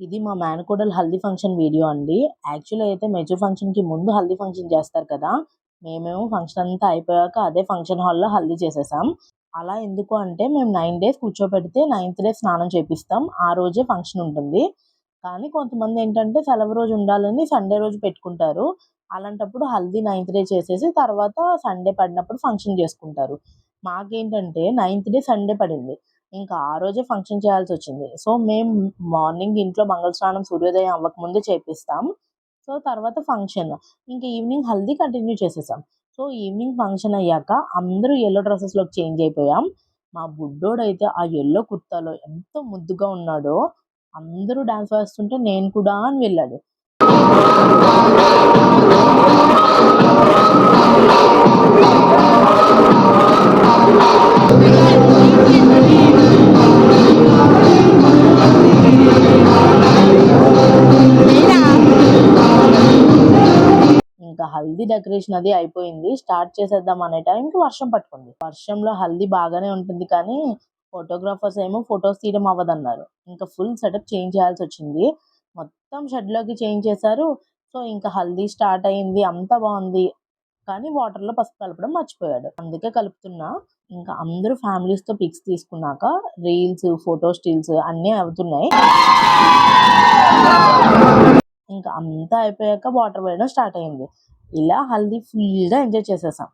ఇది మా మేనకోడలు హల్దీ ఫంక్షన్ వీడియో అండి. యాక్చువల్లీ అయితే మెచ్యూర్ ఫంక్షన్‌కి ముందు హల్దీ ఫంక్షన్ చేస్తారు కదా! మేమేమో ఫంక్షన్ అంతా అయిపోయాక అదే ఫంక్షన్ హాల్‌లో హల్దీ చేసేసాం. అలా ఎందుకు అంటే మేము నైన్ డేస్ కూర్చోపెడితే నైన్త్ డే స్నానం చేపిస్తాం. ఆ రోజే ఫంక్షన్ ఉంటుంది. కానీ కొంతమంది ఏంటంటే సెలవు రోజు ఉండాలని సండే రోజు పెట్టుకుంటారు. అలాంటప్పుడు హల్దీ నైన్త్ డే చేసేసి తర్వాత సండే పడినప్పుడు ఫంక్షన్ చేసుకుంటారు. మాకేంటంటే నైన్త్ డే సండే పడింది. ఇంకా ఆ రోజే ఫంక్షన్ చేయాల్సి వచ్చింది సో, మేము మార్నింగ్ ఇంట్లో మంగళస్నానం సూర్యోదయం అవ్వకముందే చేపిస్తాం. సో, తర్వాత ఫంక్షన్. ఇంకా ఈవినింగ్ హల్దీ కంటిన్యూ చేసేసాం. సో, ఈవినింగ్ ఫంక్షన్ అయ్యాక అందరూ ఎల్లో డ్రెస్సెస్లోకి చేంజ్ అయిపోయాం. మా బుడ్డోడైతే ఆ ఎల్లో కుర్తాలో ఎంత ముద్దుగా ఉన్నాడో, అందరూ డాన్స్ వేస్తుంటే నేను కూడా అని వెళ్ళాడు. హల్దీ డెకరేషన్ అది అయిపోయింది. స్టార్ట్ చేసేద్దాం అనే టైంకి వర్షం పట్టుకుంది. వర్షంలో హల్దీ బాగానే ఉంటుంది కానీ ఫోటోగ్రాఫర్స్ ఏమో ఫోటోస్ తీయడం అవ్వదన్నారు. ఇంకా ఫుల్ సెటప్ చేంజ్ చేయాల్సి వచ్చింది మొత్తం షెడ్‌లోకి చేంజ్ చేశారు. సో, ఇంకా హల్దీ స్టార్ట్ అయింది. అంతా బాగుంది కానీ వాటర్‌లో పసుపు కలపడం మర్చిపోయాడు. అందుకే కలుపుతున్నా. ఇంకా అందరూ ఫ్యామిలీస్‌తో పిక్స్ తీసుకున్నాక రీల్స్, ఫోటో స్టిల్స్ అన్నీ అవుతున్నాయి. ఇంకా అంతా అయిపోయాక వాటర్ వేయడం స్టార్ట్ అయింది. ఇలా హల్దీ ఫుల్‌గా ఎంజాయ్ చేసేసాం.